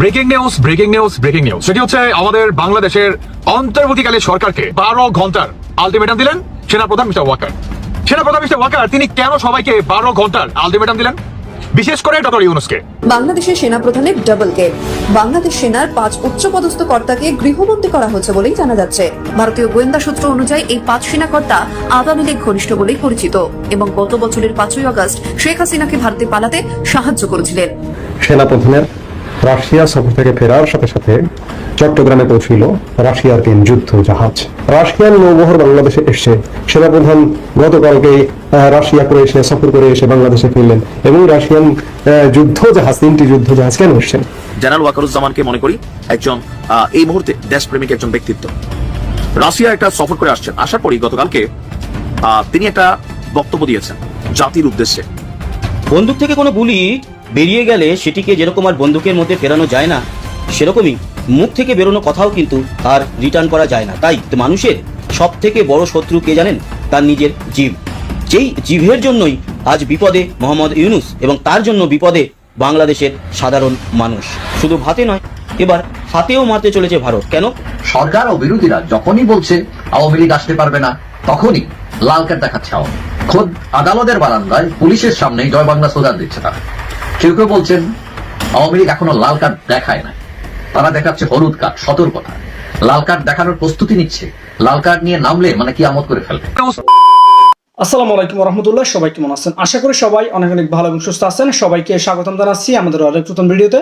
Breaking news breaking news breaking news সেটি হচ্ছে আমাদের বাংলাদেশের অন্তর্বর্তীকালে সরকারকে বারো ঘণ্টার আলটিমেটাম দিলেন সেনাপ্রধান মিস্টার ওয়াকার। সেনাপ্রধান মিস্টার ওয়াকার তিনি কেন সবাইকে বারো ঘণ্টার আলটিমেটাম দিলেন? বিশেষ করে ডক্টর ইউনুসকে। বাংলাদেশের সেনাপ্রধানের ডাবল গেম বাংলাদেশ সেনার পাঁচ উচ্চপদস্থ কর্তাকে গৃহবন্দী করা হচ্ছে বলেই জানা যাচ্ছে। ভারতীয় গোয়েন্দা সূত্র অনুযায়ী এই পাঁচ সেনা কর্তা আওয়ামী লীগ ঘনিষ্ঠ বলেই পরিচিত এবং গত বছরের পাঁচই আগস্ট শেখ হাসিনাকে ভারতে পালাতে সাহায্য করেছিলেন। সেনাপ্রধানের রাশিয়া সফর থেকে ফেরার সাথে সাথে চট্টগ্রামে পৌঁছিল রাশিয়ার তিন যুদ্ধ জাহাজ। রাশিয়ান নৌবহর বাংলাদেশে এসছে সেনাপ্রধান গতকালকে আহ, রাশিয়া করে এসে সফর করে এসে বাংলাদেশে ফিরলেন এবং রাশিয়ান যুদ্ধ জাহাজ তিনটি যুদ্ধ জাহাজ কেন এসছেন জেনারেল ওয়াকারুজ্জামানকে মনে করি একজন আহ, এই মুহূর্তে দেশপ্রেমিক একজন ব্যক্তিত্ব। রাশিয়া একটা সফর করে আসছেন আসার পরই গতকালকে আহ, তিনি একটা বক্তব্য দিয়েছেন জাতির উদ্দেশ্যে। বন্দুক থেকে কোনো গুলি বেরিয়ে গেলে সেটিকে যেরকম আর বন্দুকের মধ্যে ফেরানো যায় না, সেরকমই মুখ থেকে বেরোনো কথাও কিন্তু আর রিটার্ন করা যায় না। তাই মানুষের সব থেকে বড় শত্রু কে জানেন? তার নিজের জীব যেই জিভের জন্যই আজ বিপদে মোহাম্মদ ইউনুস এবং তার জন্য বিপদে বাংলাদেশের সাধারণ মানুষ। শুধু ভাতে নয়, এবার হাতেও মারতে চলেছে ভারত। কেন? সরকার ও বিরোধীরা যখনই বলছে, আওয়ামী লীগ আসতে পারবে না, তখনই লাল কার্ড দেখাচ্ছে খোদ আদালতের বারান্দায় পুলিশের সামনে জয় বাংলা স্লোগান দিচ্ছে তারা। কেউ কেউ বলছেন, আওয়ামী লীগ এখনও লাল কার্ড দেখায় না। তারা দেখাচ্ছে হলুদ কার্ড সতর্কতা। লাল কার্ড দেখানোর প্রস্তুতি নিচ্ছে। লাল কার্ড নিয়ে নামলে মানে কি আমত করে ফেলবে? আসসালামু আলাইকুম রহমতুল্লাহ সবাই কেমন আছেন? আশা করি সবাই অনেক অনেক ভালো এবং সুস্থ আছেন। সবাইকে স্বাগতম জানাচ্ছি আমাদের অনেক নতুন ভিডিওতে।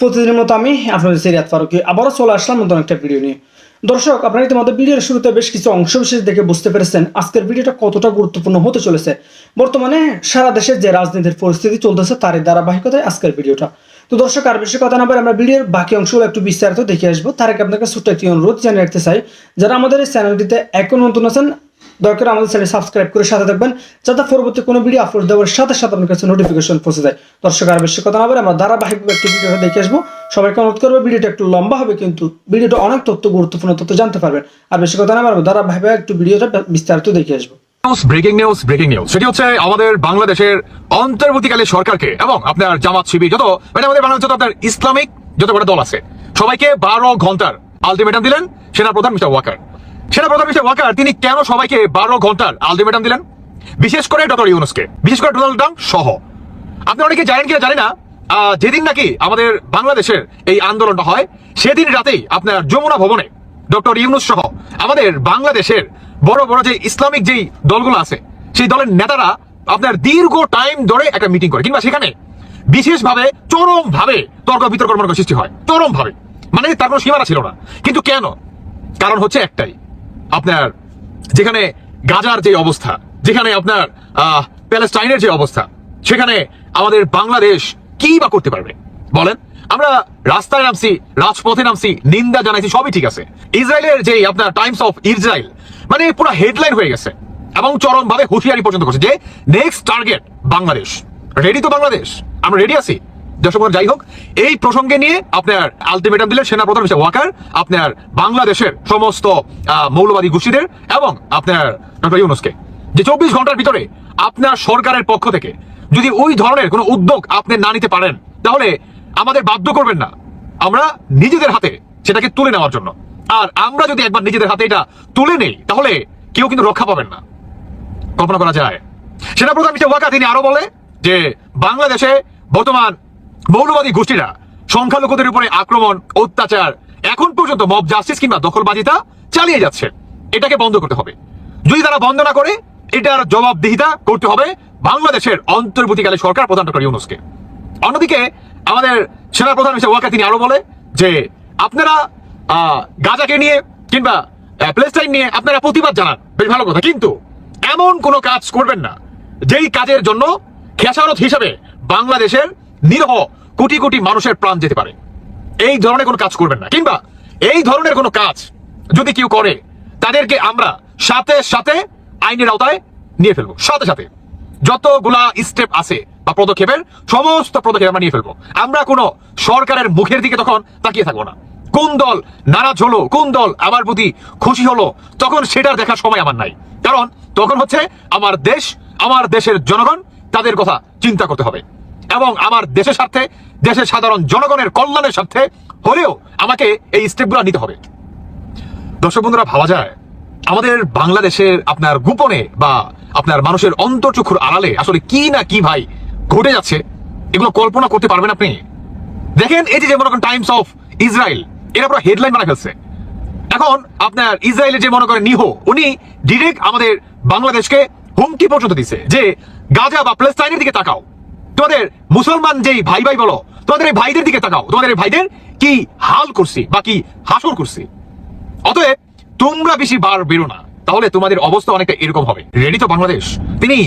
প্রতিদিনের মতো আমি আপনাদের সিরিয়াত ফারুকি আবারও চলে আসলাম নতুন একটা ভিডিও নিয়ে। দর্শক, আপনারা ইতিমধ্যে ভিডিওর শুরুতে বেশ কিছু অংশ বিশেষ দেখে বুঝতে পেরেছেন আজকের ভিডিওটা কতটা গুরুত্বপূর্ণ হতে চলেছে। বর্তমানে সারা দেশে যে রাজনীতির পরিস্থিতি চলতেছে, তারই ধারাবাহিকতায় আজকের ভিডিওটা। তো দর্শক, আর বেশি কথা না বলে আমরা ভিডিওর বাকি অংশগুলো একটু বিস্তারিত দেখে আসব। তার আগে আপনাকে ছোট্ট একটি অনুরোধ জানিয়ে রাখতে চাই, যারা আমাদের এই চ্যানেলটিতে এখন নতুন আছেন, দয়া করে আমাদের চ্যানেল সাবস্ক্রাইব করে সাথে থাকবেন, যাতে পরবর্তী কোনো ভিডিও আপলোড দেওয়ার সাথে সাথে আপনার কাছে নোটিফিকেশন পৌঁছে যায়। দর্শক, আর বেশি কথা না বলে আমরা ধারাবাহিকভাবে একটি ভিডিওটা দেখে আসব। সবাইকে অনুরোধ করব, ভিডিওটা একটু লম্বা হবে, কিন্তু ভিডিওটা অনেক তথ্য গুরুত্বপূর্ণ তথ্য জানতে পারবেন। আর বেশি কথা না বলব ধারাবাহিকভাবে একটু ভিডিওটা বিস্তারিত দেখে আসব। ব্রেকিং নিউজ ব্রেকিং নিউজ সেটি হচ্ছে আমাদের বাংলাদেশের অন্তর্বর্তীকালে সরকারকে এবং আপনার জামাত শিবির, যত আমাদের বাংলাদেশ আপনার ইসলামিক যত দল আছে, সবাইকে বারো ঘণ্টার আলটিমেটাম দিলেন সেনাপ্রধান মিস্টার ওয়াকার। সেনাপ্রধান মিস্টার ওয়াকার, তিনি কেন সবাইকে বারো ঘণ্টার আলটিমেটাম দিলেন? বিশেষ করে ডক্টর ইউনুসকে, বিশেষ করে ডোনাল্ড ট্রাম্প সহ। আপনি অনেকে জানেন কিনা জানি না যেদিন নাকি আমাদের বাংলাদেশের এই আন্দোলনটা হয়, সেদিন রাতেই আপনার যমুনা ভবনে ডক্টর ইউনুস সহ আমাদের বাংলাদেশের বড় বড় যে ইসলামিক যেই দলগুলো আছে, সেই দলের নেতারা আপনার দীর্ঘ টাইম ধরে একটা মিটিং করে। কিংবা সেখানে বিশেষভাবে চরম ভাবে তর্ক বিতর্ক মনে সৃষ্টি হয়। চরম ভাবে মানে তার কোনো সীমানা ছিল না। কিন্তু কেন? কারণ হচ্ছে একটাই। আপনার যেখানে গাজার যে অবস্থা, যেখানে আপনার প্যালেস্টাইনের যে অবস্থা, সেখানে আমাদের বাংলাদেশ কি বা করতে পারবে? বলেন। আমরা রাস্তায় নামছি, রাজপথে নামছি, নিন্দা জানাইছি, সবই ঠিক আছে। ইসরায়েলের যে আপনার টাইমস অফ ইসরায়েল মানে পুরো হেডলাইন হয়ে গেছে। এবং চরম ভাবে হুঁশিয়ারি পর্যন্ত করছে যে নেক্সট টার্গেট বাংলাদেশ। রেডি তো বাংলাদেশ? আমরা রেডি আছি। দর্শক যাই হোক, এই প্রসঙ্গে নিয়ে আপনার আলটিমেটাম দিলেন সেনাপ্রধান মিস্টার ওয়াকার, আপনার বাংলাদেশের সমস্ত মৌলবাদী গোষ্ঠীদের এবং আপনার ডক্টর ইউনুসকে। যে চব্বিশ ঘণ্টার ভিতরে আপনার সরকারের পক্ষ থেকে যদি ওই ধরনের কোনো উদ্যোগ আপনি না নিতে পারেন, তাহলে আমাদের বাধ্য করবেন না। আমরা নিজেদের হাতে সেটাকে তুলে নেওয়ার জন্য। আর আমরা যদি একবার নিজেদের হাতে এটা তুলে নেই, তাহলে কেউ কিন্তু রক্ষা পাবেন না। কল্পনা করা যায়। সেনাপ্রধান মিস্টার ওয়াকা তিনি আরও বলে যে, বাংলাদেশে বর্তমান মৌলবাদী গোষ্ঠীরা সংখ্যালঘুদের উপরে আক্রমণ, অত্যাচার, এখন পর্যন্ত মব জাস্টিস কিংবা দখলবাজিতা চালিয়ে যাচ্ছে। এটাকে বন্ধ করতে হবে। যদি তারা বন্ধ না করে, এটার জবাবদিহিতা করতে হবে বাংলাদেশের অন্তর্বর্তীকালে সরকার প্রধান ডক্টর ইউনুসকে। অন্যদিকে আমাদের সেনাপ্রধান মিস্টার ওয়াকা তিনি আরও বলে যে, আপনারা গাজাকে নিয়ে কিংবা প্লেস্টাইন নিয়ে আপনারা প্রতিবাদ জানান। বেশ ভালো কথা। কিন্তু এমন কোনো কাজ করবেন না, যেই কাজের জন্য খেসারত হিসাবে বাংলাদেশের নিরহ কোটি কোটি মানুষের প্রাণ যেতে পারে। এই ধরনের কোনো কাজ করবেন না। কিংবা এই ধরনের কোনো কাজ যদি কেউ করে, তাদেরকে আমরা সাথে সাথে আইনের আওতায় নিয়ে ফেলব। সাথে সাথে যতগুলা স্টেপ আছে বা পদক্ষেপের, সমস্ত পদক্ষেপ আমরা নিয়ে ফেলব। আমরা কোনো সরকারের মুখের দিকে তখন তাকিয়ে থাকব না। কোন দল নারাজ হলো, কোন দল আমার প্রতি খুশি হলো, তখন সেটার দেখার সময় আমার নাই। কারণ তখন হচ্ছে আমার দেশ, আমার দেশের জনগণ, তাদের কথা চিন্তা করতে হবে। এবং আমার দেশের স্বার্থে, দেশের সাধারণ জনগণের কল্যাণের স্বার্থে হলেও আমাকে এই স্টেপগুলো নিতে হবে। দর্শক বন্ধুরা, ভাবা যায়, আমাদের বাংলাদেশের আপনার গোপনে বা আপনার মানুষের অন্তর্চক্ষুর আড়ালে আসলে কি না কি ভাই ঘটে যাচ্ছে, এগুলো কল্পনা করতে পারবেন আপনি? দেখেন এই যে মনে করেন টাইমস অফ ইসরায়েল এরা পুরো হেডলাইন বানা ফেলছে। এখন আপনার ইসরায়েলের যে মনে করেন নিহ, উনি ডিরেক্ট আমাদের বাংলাদেশকে হুমকি পর্যন্ত দিছে যে গাজা বা প্লেস্টাইনের দিকে তাকাও। তোমাদের মুসলমান যেই ভাই ভাই বলো, তোমাদের এই ভাইদের দিকে তাকাও। তোমাদের এই ভাইদের কি হাল করছি বা কি হাসর করছি? অতএব তোমরা বেশি বার বেরো না, তাহলে তোমাদের অবস্থা অনেকটা এরকম হবে। রেডি তো বাংলাদেশ? তিনি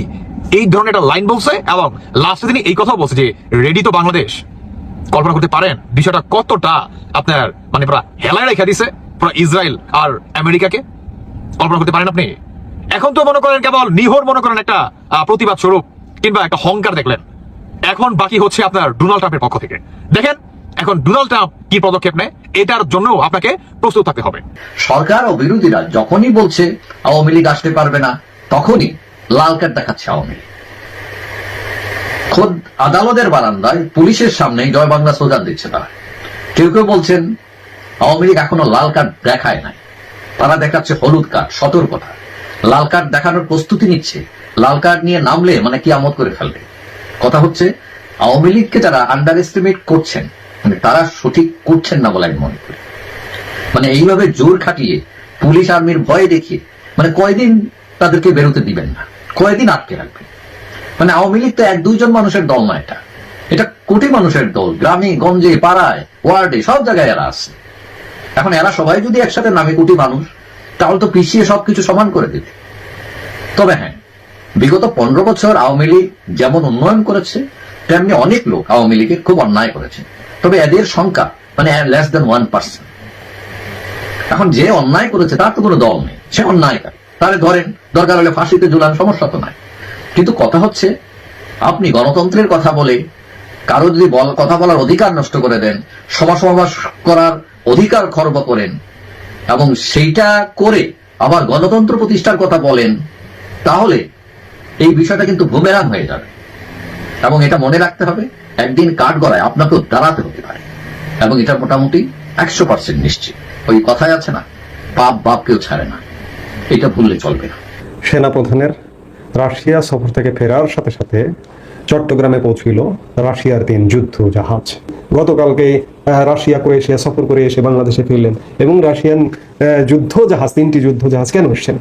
এই ধরনের একটা লাইন বলছে এবং লাস্টে তিনি এই কথাও বলছে যে রেডি তো বাংলাদেশ? কল্পনা করতে পারেন, বিষয়টা কতটা আপনার মানে পুরো হেলায় রেখে দিছে পুরো ইসরায়েল আর আমেরিকাকে? কল্পনা করতে পারেন আপনি? এখন তো মনে করেন কেবল নিহর মনে করেন একটা প্রতিবাদ স্বরূপ কিংবা একটা হংকার দেখলেন। এখন বাকি হচ্ছে আপনার ডোনাল্ড ট্রাম্পের পক্ষ থেকে। দেখেন, এখন ডোনাল্ড ট্রাম্প কি পদক্ষেপ নেয়, এটার জন্য আপনাকে প্রস্তুত থাকতে হবে। সরকার ও বিরোধীরা যখনই বলছে আওয়ামী লীগ আসতে পারবে না, তখনই লাল কার্ড দেখাচ্ছে আওয়ামী লীগ। খোদ আদালতের বারান্দায় পুলিশের সামনে জয় বাংলা স্লোগান দিচ্ছে তারা। কেউ কেউ বলছেন, আওয়ামী লীগ এখনও লাল কার্ড দেখায় নাই। তারা দেখাচ্ছে হলুদ কার্ড, সতর্কতা। লাল কার্ড দেখানোর প্রস্তুতি নিচ্ছে। লাল কার্ড নিয়ে নামলে মানে কি আমত করে ফেলবে। কথা হচ্ছে, আওয়ামী লীগকে যারা আন্ডার এস্টিমেট করছেন মানে তারা সঠিক করছেন না বলে আমি মনে করি। মানে এইভাবে জোর খাটিয়ে পুলিশ আর্মির ভয় দেখিয়ে মানে কয়দিন তাদেরকে বেরোতে দিবেন না। কয়দিন আটকে রাখবেন? মানে আওয়ামী লীগ তো এক দুইজন মানুষের দল নয় এটা। এটা কোটি মানুষের দল, গ্রামে, গঞ্জে, পাড়ায়, ওয়ার্ডে, সব জায়গায় এরা আছে। এখন এরা সবাই যদি একসাথে নামে কোটি মানুষ, তাহলে তো পিছিয়ে সবকিছু সমান করে দেবে। তবে হ্যাঁ বিগত পনেরো বছর আওয়ামী লীগ যেমন উন্নয়ন করেছে, তেমনি অনেক লোক আওয়ামী লীগের খুব অন্যায় করেছে। তবে এদের সংখ্যা মানে লেস দেন ওয়ান পার্সেন্ট এখন যে অন্যায় করেছে, তার তো কোনো দল নেই। সে অন্যায়কারী তাহলে ধরেন, দরকার হলে ফাঁসিতে ঝুলান, সমস্যা তো নাই। কিন্তু কথা হচ্ছে, আপনি গণতন্ত্রের কথা বলে কারও যদি কথা বলার অধিকার নষ্ট করে দেন সভা সমাবেশ করার অধিকার খর্ব করেন, এবং সেইটা করে আবার গণতন্ত্র প্রতিষ্ঠার কথা বলেন, তাহলে এই বিষয়টা কিন্তু বুমেরাং হয়ে যাবে। এবং এটা মনে রাখতে হবে, একদিন কাঠ গড়ায় আপনাকেও দাঁড়াতে হতে পারে। এবং এটা মোটামুটি একশো পার্সেন্ট নিশ্চিত। ওই কথাই আছে না, পাপ বাপ কেউ ছাড়ে না। এটা ভুললে চলবে না। সেনাপ্রধানের রাশিয়া সফর থেকে ফেরার সাথে সাথে চট্টগ্রামে পৌঁছিল রাশিয়ার তিন যুদ্ধ জাহাজ। গতকালকে রাশিয়া ক্রোয়েশিয়া সফর করে এসে বাংলাদেশে ফিরলেন এবং রাশিয়ান যুদ্ধ জাহাজ, তিনটি যুদ্ধ জাহাজ কেন এসছেন?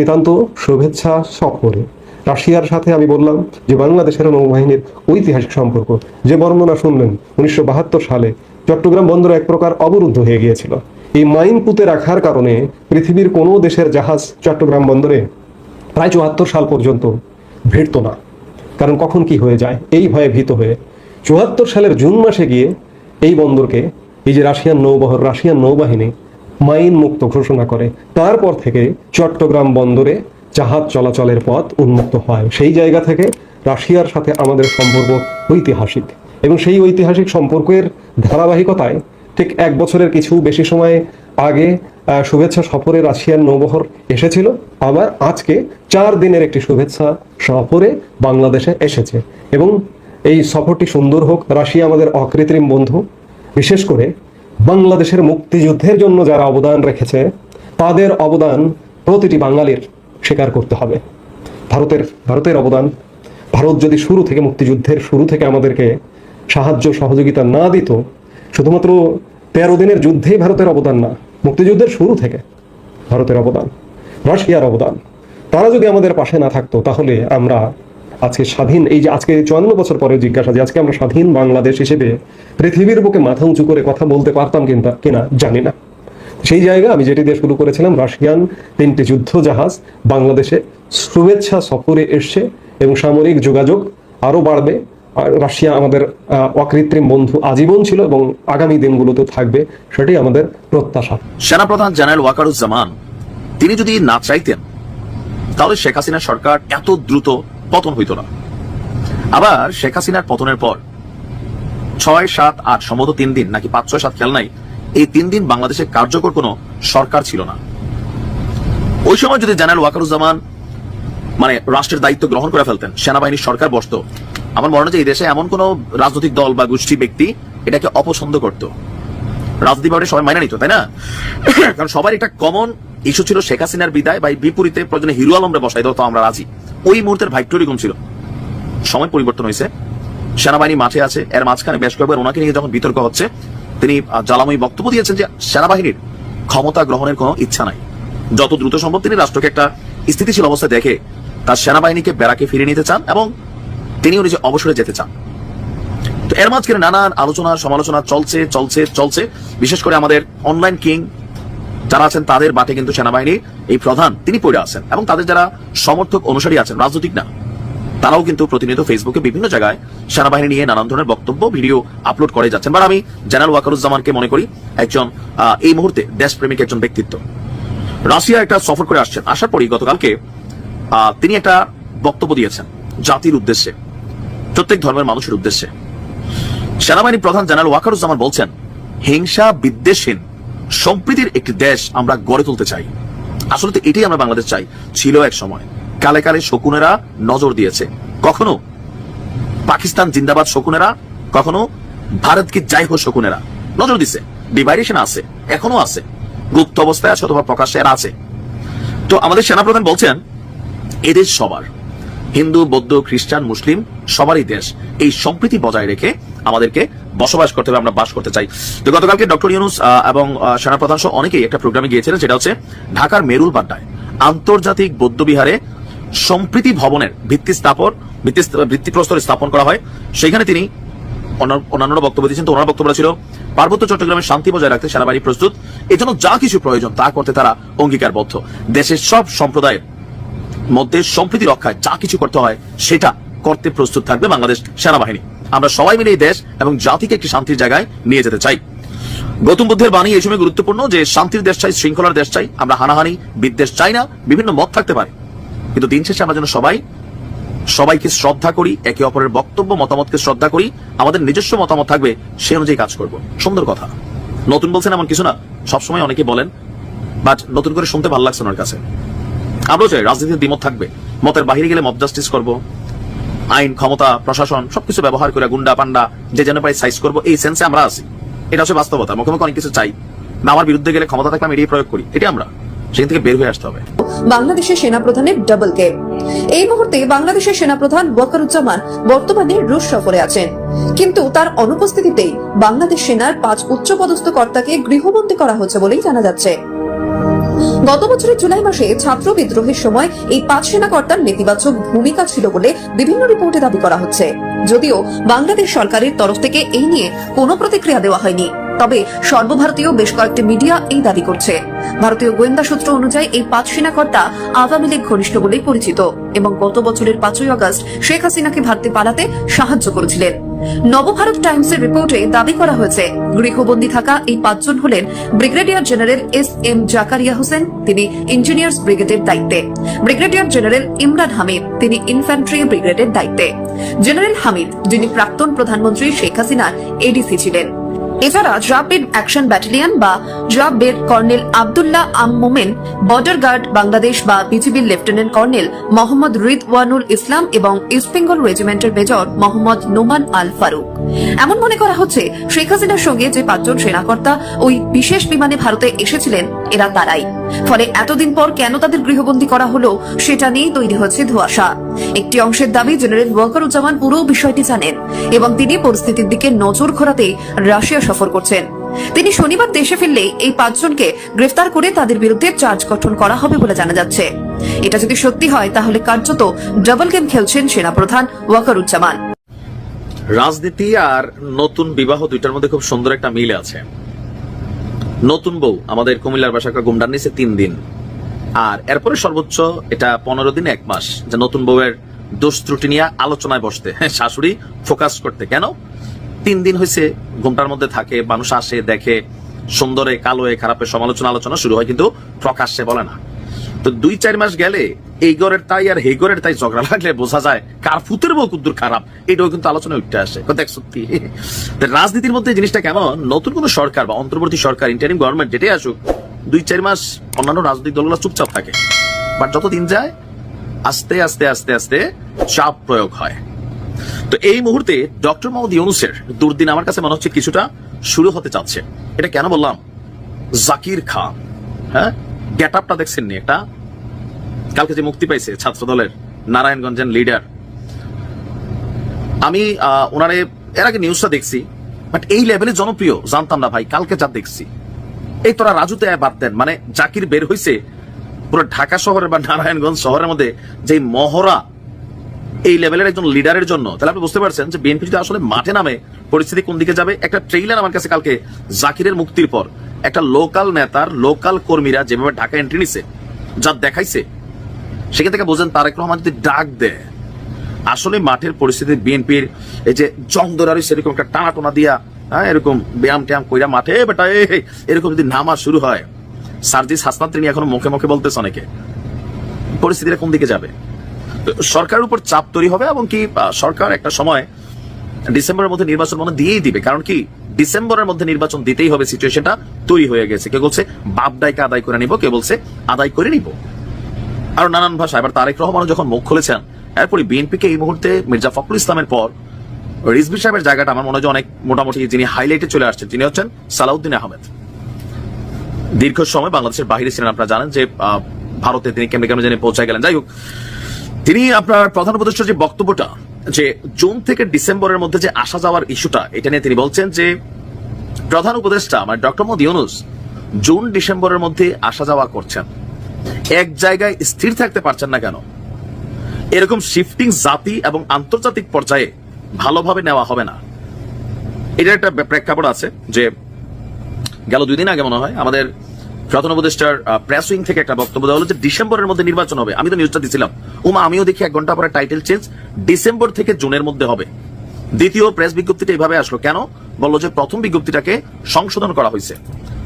নিতান্ত শুভেচ্ছা সফরে রাশিয়ার সাথে আমি বললাম যে বাংলাদেশের নৌবাহিনীর ঐতিহাসিক সম্পর্ক, যে বর্ণনা শুনলেন উনিশশো বাহাত্তর সালে, চট্টগ্রাম বন্দর এক প্রকার অবরুদ্ধ হয়ে গিয়েছিল। এই মাইন পুঁতে রাখার কারণে পৃথিবীর কোনো দেশের জাহাজ চট্টগ্রাম বন্দরে প্রায় চুয়াত্তর সাল পর্যন্ত ভিড়ত না। কারণ কখন কি হয়ে যায়, এই ভয়ে ভীত হয়ে চুয়াত্তর সালের জুন মাসে গিয়ে এই বন্দরকে এই যে রাশিয়ান নৌবহর, রাশিয়ান নৌবাহিনী মাইন মুক্ত ঘোষণা করে, তারপর থেকে চট্টগ্রাম বন্দরে জাহাজ চলাচলের পথ উন্মুক্ত হয়। সেই জায়গা থেকে রাশিয়ার সাথে আমাদের সম্পর্ক ঐতিহাসিক এবং সেই ঐতিহাসিক সম্পর্কের ধারাবাহিকতায় ঠিক এক বছরের কিছু বেশি সময় আগে শুভেচ্ছা সফরে রাশিয়ার নৌবহর এসেছিল। আবার আজকে চার দিনের একটি শুভেচ্ছা সফরে বাংলাদেশে এসেছে। এবং এই সফরটি সুন্দর হোক, রাশিয়া আমাদের অকৃত্রিম বন্ধু। বিশেষ করে বাংলাদেশের মুক্তিযুদ্ধের জন্য যারা অবদান রেখেছে, তাদের অবদান প্রতিটি বাঙালির স্বীকার করতে হবে। ভারতের ভারতের অবদান। ভারত যদি শুরু থেকে, মুক্তিযুদ্ধের শুরু থেকে আমাদেরকে সাহায্য, সহযোগিতা না দিত, শুধুমাত্র তেরো দিনের যুদ্ধেই ভারতের অবদান না মুক্তিযুদ্ধের শুরু থেকে ভারতের অবদান, রাশিয়ার অবদান, তারা যদি আমাদের পাশে না থাকতো, তাহলে আমরা আজকে স্বাধীন এই যে আজকে চুয়ান্ন বছর পরে জিজ্ঞাসা যে আজকে আমরা স্বাধীন বাংলাদেশ হিসেবে পৃথিবীর বুকে মাথা উঁচু করে কথা বলতে পারতাম কিনা কিনা জানি না। সেই জায়গা আমি যেটি দিয়ে শুরু করেছিলাম, রাশিয়ান তিনটি যুদ্ধ জাহাজ বাংলাদেশে শুভেচ্ছা সফরে এসছে এবং সামরিক যোগাযোগ আরও বাড়বে। রাশিয়া আমাদের অকৃত্রিম বন্ধু আজীবন ছিল এবং আগামী দিনগুলোতে থাকবে, সেটাই আমাদের প্রত্যাশা। সেনাপ্রধান জেনারেল ওয়াকারুজ্জামান, তিনি যদি না চাইতেন, তাহলে শেখ হাসিনা সরকার এত দ্রুত পতন হইত না। আবার শেখ হাসিনার পতনের পর ছয়, সাত, আট, সম্ভবত তিন দিন, নাকি পাঁচ, ছয়, সাত, খেয়াল নাই, এই তিন দিন বাংলাদেশে কার্যকর কোনো সরকার ছিল না। ওই সময় যদি জেনারেল ওয়াকারুজ্জামান মানে রাষ্ট্রের দায়িত্ব গ্রহণ করে ফেলতেন, সেনাবাহিনীর সরকার বসতো আমার মনে হয় যে এই দেশে এমন কোন রাজনৈতিক দল বা গোষ্ঠী, ব্যক্তি এটাকে অপছন্দ করত। রাজনীতি ব্যাপারে সবাই মাইনা নিত, তাই না? কারণ সবার একটা কমন ইস্যু ছিল শেখ হাসিনার বিদায় বা বিপরীতে প্রয়োজনে হিরো আলমরে বসাই দাও তো আমরা রাজি। ওই মুহূর্তের ভাইট্য এরকম ছিল। সময় পরিবর্তন হয়েছে। সেনাবাহিনী মাঠে আছে। এর মাঝখানে বেশ কয়েকবার ওনাকে নিয়ে যখন বিতর্ক হচ্ছে, তিনি জ্বালাময়ী বক্তব্য দিয়েছেন যে সেনাবাহিনীর ক্ষমতা গ্রহণের কোনো ইচ্ছা নাই। যত দ্রুত সম্ভব তিনি রাষ্ট্রকে একটা স্থিতিশীল অবস্থায় দেখে তার সেনাবাহিনীকে বেড়াকে ফিরিয়ে নিতে চান এবং তিনিও নিজে অবসরে যেতে চান। তো এর মাঝখানে নানান আলোচনা, সমালোচনা চলছে চলছে চলছে। বিশেষ করে আমাদের অনলাইন কিং যারা আছেন, তাদের বাটে কিন্তু সেনাবাহিনীর এই প্রধান, তিনি পড়ে আছেন। এবং তাদের যারা সমর্থক, অনুসারী আছেন, রাজনৈতিক না, তারাও কিন্তু প্রতিনিয়ত ফেসবুকে বিভিন্ন জায়গায় সেনাবাহিনী নিয়ে নানান ধরনের বক্তব্য, ভিডিও আপলোড করে যাচ্ছেন। বা আমি জেনারেল ওয়াকারুজ্জামানকে মনে করি, একজন এই মুহূর্তে দেশপ্রেমিক একজন ব্যক্তিত্ব। রাশিয়া একটা সফর করে আসছেন। আসার পরই গতকালকে তিনি একটা বক্তব্য দিয়েছেন জাতির উদ্দেশ্যে। প্রত্যেক ধর্মের মানুষের উদ্দেশ্যে। সেনাবাহিনী প্রধান জেনারেল ওয়াকারুজ্জামান বলছেন, হিংসা বিদ্বেষহীন। সম্প্রীতির একটি দেশ আমরা গড়ে তুলতে চাই। আসলে তো এটাই আমরা বাংলাদেশ চাই। ছিল এক সময়। কালে কালে শকুনেরা নজর দিয়েছে। কখনো পাকিস্তান জিন্দাবাদ শকুনেরা, কখনো ভারত কি যাই হোক শকুনেরা নজর দিছে। ডিভাইডেশন আছে, এখনও আছে। গুপ্ত অবস্থায় আছে অথবা প্রকাশ্যে আছে। তো আমাদের সেনাপ্রধান বলছেন এদের সবার। হিন্দু, বৌদ্ধ, খ্রিস্টান, মুসলিম সবারই দেশ। এই সম্প্রীতি বজায় রেখে আমাদেরকে বসবাস করতে হবে, আমরা বাস করতে চাই। তো গতকালকে ডক্টর ইউনুস এবং সেনাপ্রধান সহ অনেকেই একটা প্রোগ্রামে গিয়েছিলেন, সেটা হচ্ছে ঢাকার মেরুল বাড্ডায় আন্তর্জাতিক বৌদ্ধ বিহারে সম্প্রীতি ভবনের ভিত্তি স্থাপন, ভিত্তি ভিত্তিপ্রস্তর স্থাপন করা হয়। সেখানে তিনি অন্য- অন্যান্যরা বক্তব্য দিয়েছেন, তো ওনার বক্তব্য ছিল, পার্বত্য চট্টগ্রামের শান্তি বজায় রাখতে সেনাবাহিনী প্রস্তুত, এজন্য যা কিছু প্রয়োজন তা করতে তারা অঙ্গীকারবদ্ধ। দেশের সব সম্প্রদায়ের মধ্যে সম্প্রীতি রক্ষায় যা কিছু করতে হয়, সেটা করতে প্রস্তুত থাকবে বাংলাদেশ সেনাবাহিনী। আমরা সবাই মিলে এই দেশ এবং জাতিকে একটি শান্তির জায়গায় নিয়ে যেতে চাই। গৌতম বুদ্ধের বাণী এই সময় গুরুত্বপূর্ণ যে, শান্তির দেশ চাই, শৃঙ্খলার দেশ চাই, আমরা হানাহানি, বিদ্বেষ চাই না, বিভিন্ন মত থাকতে পারে। কিন্তু দিন শেষে আমরা যেন সবাই, সবাইকে শ্রদ্ধা করি, একে অপরের বক্তব্য, মতামতকে শ্রদ্ধা করি, আমাদের নিজস্ব মতামত থাকবে, সে অনুযায়ী কাজ করব। সুন্দর কথা। নতুন বলছেন এমন কিছু না, সবসময় অনেকে বলেন, বাট নতুন করে শুনতে ভালো লাগছে ওনার কাছে। আমরাও চাই রাজনীতির দ্বিমত থাকবে, মতের বাহিরে গেলে মত জাস্টিস করব, আইন, ক্ষমতা, প্রশাসন, সবকিছু ব্যবহার করে গুন্ডা পান্ডা যে যেন পাই সাইজ করব, এই সেন্সে আমরা আছি। এটা হচ্ছে বাস্তবতা, মুখে মুখে অনেক কিছু চাই। না, আমার বিরুদ্ধে গেলে ক্ষমতা থাকলে আমি এটাই প্রয়োগ করি এটা আমরা। সেখান থেকে বের হয়ে আসতে হবে। বাংলাদেশের সেনাপ্রধানের ডাবল কে এই মুহূর্তে বাংলাদেশের সেনাপ্রধান ওয়াকারুজ্জামান বর্তমানে রুশ সফরে আছেন। কিন্তু তার অনুপস্থিতিতেই বাংলাদেশ সেনার পাঁচ উচ্চপদস্থ কর্তাকে গৃহবন্দী করা হচ্ছে বলেই জানা যাচ্ছে। গত বছরের জুলাই মাসে ছাত্র বিদ্রোহের সময় এই পাঁচ সেনাকর্তার নেতিবাচক ভূমিকা ছিল বলে বিভিন্ন রিপোর্টে দাবি করা হচ্ছে। যদিও বাংলাদেশ সরকারের তরফ থেকে এই নিয়ে কোনো প্রতিক্রিয়া দেওয়া হয়নি। তবে সর্বভারতীয় বেশ কয়েকটি মিডিয়া এই দাবি করছে। ভারতীয় গোয়েন্দা সূত্র অনুযায়ী এই পাঁচ সেনাকর্তা আওয়ামী লীগ ঘনিষ্ঠ বলেই পরিচিত এবং গত বছরের পাঁচই আগস্ট শেখ হাসিনাকে ভারতে পালাতে সাহায্য করেছিলেন। নবভারত টাইমসের রিপোর্টে দাবি করা হয়েছে, গৃহবন্দী থাকা এই পাঁচজন হলেন brigadier general S M Zakaria Hossain, তিনি ইঞ্জিনিয়ার্স ব্রিগেডের দায়িত্বে। ব্রিগেডিয়ার জেনারেল ইমরান হামিদ, তিনি ইনফ্যান্ট্রি ব্রিগেডের দায়িত্বে। জেনারেল হামিদ, যিনি প্রাক্তন প্রধানমন্ত্রী শেখ হাসিনার এডিসি ছিলেন। এছাড়া ড্রাপিড অ্যাকশন ব্যাটালিয়ন বা ড্রাবের কর্নেল আবদুল্লাহ আম মোমেন বর্ডার গার্ড বাংলাদেশ বা বিজিবির লেফটেন্যান্ট কর্নেল মোহাম্মদ রিদওয়ানুল ইসলাম এবং ইস্ট বেঙ্গল রেজিমেন্টের মেজর মোহাম্মদ নোমান আল ফারুক এমন মনে করা হচ্ছে, শেখ হাসিনার সঙ্গে যে পাঁচজন সেনাকর্তা ওই বিশেষ বিমানে ভারতে এসেছিলেন, এরা তারাই। ফলে এতদিন পর কেন তাদের গৃহবন্দী করা হলো, সেটা নিয়ে তৈরি হচ্ছে ধোঁয়াশা। একটি অংশের দাবি জেনারেল ওয়াকারুজ্জামান পুরো বিষয়টি জানেন এবং তিনি পরিস্থিতির দিকে নজর ঘোরাতে রাশিয়া সফর করছেন। তিনি শনিবার দেশে ফিরলে এই পাঁচজনকে গ্রেফতার করে তাদের বিরুদ্ধে চার্জ গঠন করা হবে বলে জানা যাচ্ছে। এটা যদি সত্যি হয়, তাহলে কার্যত ডাবল গেম খেলছেন সেনাপ্রধান ওয়াকারুজ্জামান। রাজনীতি আর নতুন বিবাহ দুইটার মধ্যে খুব সুন্দর একটা মিল আছে। নতুন বউ, আমাদের কুমিল্লার বাসাকা গুমডার নিচে তিন দিন। আর এরপরে সর্বোচ্চ এটা পনেরো দিন এক মাস যে নতুন বউয়ের দোষ ত্রুটি নিয়ে আলোচনায় বসতে। হ্যাঁ, শাশুড়ি ফোকাস করতে। কেন? তিন দিন হয়েছে ঘুমটার মধ্যে থাকে মানুষ আসে দেখে সুন্দরে কালোয়ে খারাপের সমালোচনা আলোচনা শুরু হয় কিন্তু প্রকাশ্যে বলে না। তো দুই চার মাস গেলে এই গড়ের তাই আর এই গড়ের তাই ঝগড়া লাগলে বোঝা যায় কার ফুতের বউ কুদ্দুর খারাপ। এটাও কিন্তু আলোচনা উঠতে আসে। দেখ সত্যি। রাজনীতির মধ্যে জিনিসটা কেমন? নতুন কোন সরকার বা অন্তর্বর্তী সরকার ইন্টারিম গভর্নমেন্ট যেটাই আসুক দুই চার মাস অন্যান্য রাজনৈতিক দলগুলো চুপচাপ থাকে। বাট যত দিন যায়, আস্তে আস্তে আস্তে আস্তে চাপ প্রয়োগ হয়। তো এই মুহূর্তে ডক্টর মোহাম্মদ ইউনুসের দুর্দিন আমার কাছে মনে হচ্ছে কিছুটা শুরু হতে চাচ্ছে। এটা কেন বললাম? জাকির খান হ্যাঁ? গেট আপটা দেখছেন নি একটা? কালকে যে মুক্তি পাইছে ছাত্র দলের নারায়ণগঞ্জের লিডার আমি ওনারে এর আগে নিউজটা দেখছি বাট এই লেভেলে জনপ্রিয়, জানতাম না ভাই, কালকে যা দেখছি। এই তোরা রাজুতে বাদ দেন। মানে জাকির বের হইছে পুরো ঢাকা শহরে বা নারায়ণগঞ্জ শহরের মধ্যে যে মহড়া এই লেভেলের একজন লিডারের জন্য। তাহলে আপনি বুঝতে পারছেন যে বিএনপি যদি আসলে মাঠে নামে, পরিস্থিতি কোন দিকে যাবে? একটা ট্রেইলার আমার কাছে কালকে জাকিরের মুক্তির পর। একটা লোকাল নেতার লোকাল কর্মীরা যেভাবে ঢাকা এন্ট্রি নিছে, যা দেখাইছে, সেখান থেকে বোঝেন তারেক রহমান যদি ডাক দেয়, আসলে মাঠের পরিস্থিতি বিএনপির এই যে জং দরারি সেরকম একটা টানা টোনা দিয়া হ্যাঁ এরকম ব্যায়াম ট্যায়াম কইরা মাঠে বেটা এরকম যদি নামা শুরু হয় সার্জিস হাসনাত তিনি এখনও মুখে মুখে বলতেছে অনেকে। পরিস্থিতিটা কোন দিকে যাবে? সরকারের উপর চাপ তৈরি হবে এবং কি সরকার একটা সময় ডিসেম্বরের মধ্যে নির্বাচন মনে দিয়েই দিবে। কারণ কি, ডিসেম্বরের মধ্যে নির্বাচন দিতেই হবে সিচুয়েশনটা তৈরি হয়ে গেছে। কেউ বলছে, বাপ ডাইকে আদায় করে নিব কেউ বলছে, আদায় করে নিব। আর নানান ভাষা এবার তারেক রহমান যখন মুখ খুলেছেন এরপরে বিএনপিকে এই মুহূর্তে মির্জা ফখরুল ইসলামের পর রিজভি সাহেবের জায়গাটা আমার মনে হয় অনেক মোটামুটি যিনি হাইলাইটে চলে আসছেন, তিনি হচ্ছেন সালাউদ্দিন আহমেদ। দীর্ঘ সময় বাংলাদেশের বাইরে ছিলেন, আপনারা জানেন যে ভারতে তিনি কেমনে কেমনে জানি পৌঁছায় গেলেন। যাই হোক, তিনি আপনার প্রধান উপদেষ্টার যে বক্তব্যটা, যে জুন থেকে ডিসেম্বরের মধ্যে যে আসা যাওয়ার ইস্যুটা, এটা নিয়ে তিনি বলছেন যে, প্রধান উপদেষ্টা মানে ডক্টর মোহাম্মদ ইউনুস জুন ডিসেম্বরের মধ্যে আসা যাওয়া করছেন। এক জায়গায় স্থির থাকতে পারছেন না কেন? এরকম শিফটিং জাতি এবং আন্তর্জাতিক পর্যায়ে ভালোভাবে নেওয়া হবে না। এটার একটা প্রেক্ষাপট আছে যে গেল দুই দিন আগে মনে হয় আমাদের প্রধান উপদেষ্টার প্রেস উইং থেকে একটা বক্তব্য দেওয়া হলো যে ডিসেম্বরের মধ্যে নির্বাচন হবে। আমি তো নিউজটা দিছিলাম। উমা, আমিও দেখি এক ঘণ্টা পরে টাইটেল চেঞ্জ ডিসেম্বর থেকে জুনের মধ্যে হবে। দ্বিতীয় প্রেস বিজ্ঞপ্তিটা এইভাবে আসলো। কেন? বলল যে প্রথম বিজ্ঞপ্তিটাকে সংশোধন করা হয়েছে।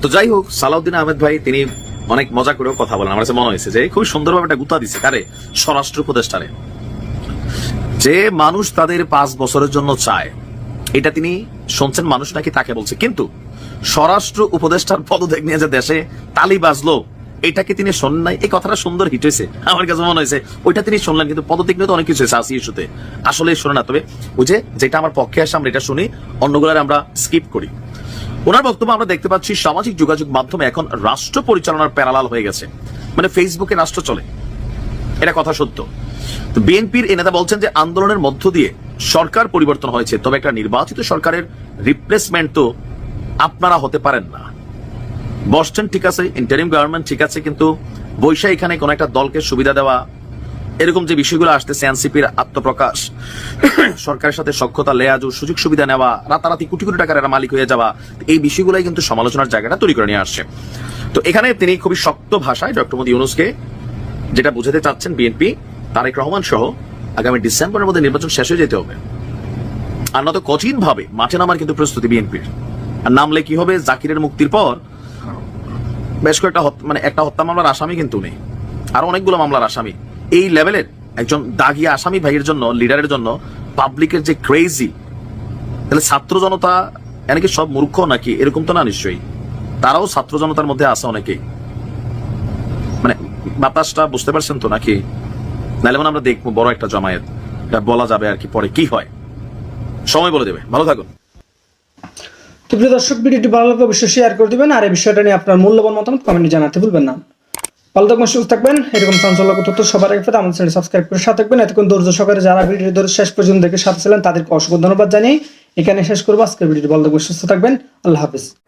তো যাই হোক, সালাউদ্দিন আহমেদ ভাই, তিনি অনেক মজা করেও কথা বলেন। আমার কাছে মনে হয়েছে যে খুব সুন্দরভাবে একটা গুতা দিছে। কারে? স্বরাষ্ট্র উপদেষ্টারে। যে মানুষ তাদের পাঁচ বছরের জন্য চায়, এটা তিনি শুনছেন মানুষ নাকি তাকে বলছে। কিন্তু স্বরাষ্ট্র উপদেষ্টার পদত্যাগ নিয়ে যে দেশে তালি বাজলো এটাকে তিনি শোনেন নাই? এই কথাটা সুন্দর হিট হয়েছে। আমার কাছে মনে হয়েছে, ওইটা তিনি শুনলেন কিন্তু পদত্যাগ নিয়ে তো অনেক কিছু হয়েছে আসি ইস্যুতে। আসলে শোনে না, তবে ওই যে যেটা আমার পক্ষে আসে, আমরা এটা শুনি, অন্যগুলার আমরা স্কিপ করি। ওনার বক্তব্য আমরা দেখতে পাচ্ছি, সামাজিক যোগাযোগ মাধ্যমে এখন রাষ্ট্র পরিচালনার প্যারালাল হয়ে গেছে। মানে ফেসবুকে রাষ্ট্র চলে। এটা কথা সত্য। তো বিএনপির এই নেতা বলছেন যে আন্দোলনের মধ্য দিয়ে সরকার পরিবর্তন হয়েছে, তবে একটা নির্বাচিত সরকারের রিপ্লেসমেন্ট তো আপনারা হতে পারেন না। বসছেন ঠিক আছে ইন্টারিম গভর্নমেন্ট ঠিক আছে, কিন্তু বৈশা এখানে কোন একটা দলকে সুবিধা দেওয়া, এরকম যে বিষয়গুলো আসতেছে এনসিপির আত্মপ্রকাশ, সরকারের সাথে সক্ষতা লেয়াজু সুযোগ সুবিধা নেওয়া, রাতারাতি কোটি কোটি টাকার এরা মালিক হয়ে যাওয়া, এই বিষয়গুলাই কিন্তু সমালোচনার জায়গাটা তৈরি করে নিয়ে আসছে। তো এখানে তিনি খুবই শক্ত ভাষায় ডক্টর মোদী ইউনুসকে যেটা বুঝাতে চাচ্ছেন বিএনপি তারেক রহমান সহ আগামী ডিসেম্বরের মধ্যে নির্বাচন শেষ হয়ে যেতে হবে। আর নয়তো কঠিন ভাবে মাঠে নামার কিন্তু প্রস্তুতি বিএনপির আর নামলে কি হবে? জাকিরের মুক্তির পর বেশ কয়েকটা মানে একটা হত্যা মামলার আসামি কিন্তু নেই। আর অনেকগুলো মামলার আসামি। এই লেভেলের একজন দাগিয়া আসামি ভাইয়ের জন্য, লিডারের জন্য পাবলিকের যে ক্রেজি তাহলে ছাত্র জনতা এনেকি সব মূর্খ নাকি? এরকম তো না নিশ্চয়ই। তারাও ছাত্র জনতার মধ্যে আছে অনেকেই। বাতাসটা বুঝতে পারছেন তো নাকি? নাহলে মানে আমরা দেখব বড় একটা জমায়েত। এটা বলা যাবে আর কি পরে কি হয়। সময় বলে দেবে। ভালো থাকুন। তো প্রিয় দর্শক, ভিডিওটি ভালো লাগলে অবশ্যই শেয়ার করে দিবেন আর এই বিষয়টা নিয়ে আপনার মূল্যবান মতামত কমেন্টে জানাতে ভুলবেন না। ভালো থাকবেন, সুস্থ থাকবেন। এরকম চাঞ্চল্যক তথ্য সবার আগে পেতে আমাদের চ্যানেল সাবস্ক্রাইব করে সাথে থাকবেন। এতক্ষণ ধৈর্য সহকারে যারা ভিডিও ধরে শেষ পর্যন্ত দেখে সাথে ছিলেন, তাদেরকে অসংখ্য ধন্যবাদ জানিয়ে এখানে শেষ করব। আজকের ভিডিওটি ভালো থাকবেন, সুস্থ থাকবেন। আল্লাহ হাফিজ।